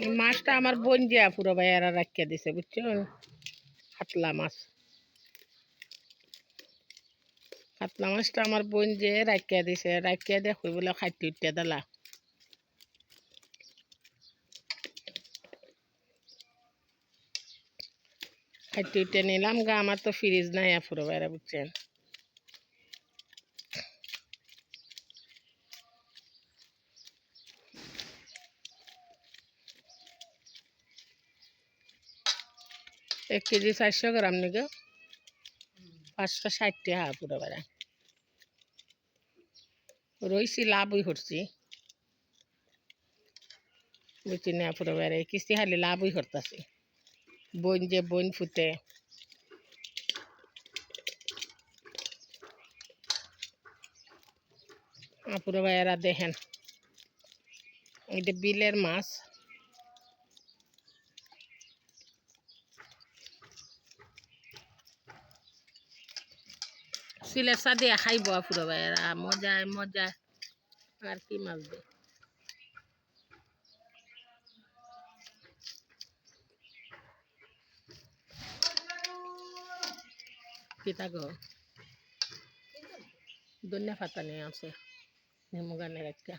এই মাছটা আমার বোন দিয়া পুরো ভাইয়ারা রাখিয়া দিছে বুঝছেন কাতলা মাছ। কাতলা মাছটা আমার বোন যে রাখিয়া দিছে, রাখিয়া কই বলে খাইতে উঠিয়া দিলা। খাইতে উঠিয়া নিলাম গা, আমার তো ফ্রিজ নাই পুরো ভাইয়ারা বুঝছেন। এক কেজি চারশো গ্রাম নাকি পাঁচশো ষাট টাকা পুরো বেড়া। রইছি লাভই করছি বুঝছি না পুরো বেড়ে কিস্তি খালি লাভই করতেছি বন যে বন ফুটে। আপুরো ভাইয়েরা দেখেন। এটা বিলের মাছ। সিলের সাদে খাইব পুরো ভাইয়েরা মজায় মজায় আর কি মাছ দে কিতা গো ধনিয়া পাতা নিয়ে আছে নেমু গানের একটা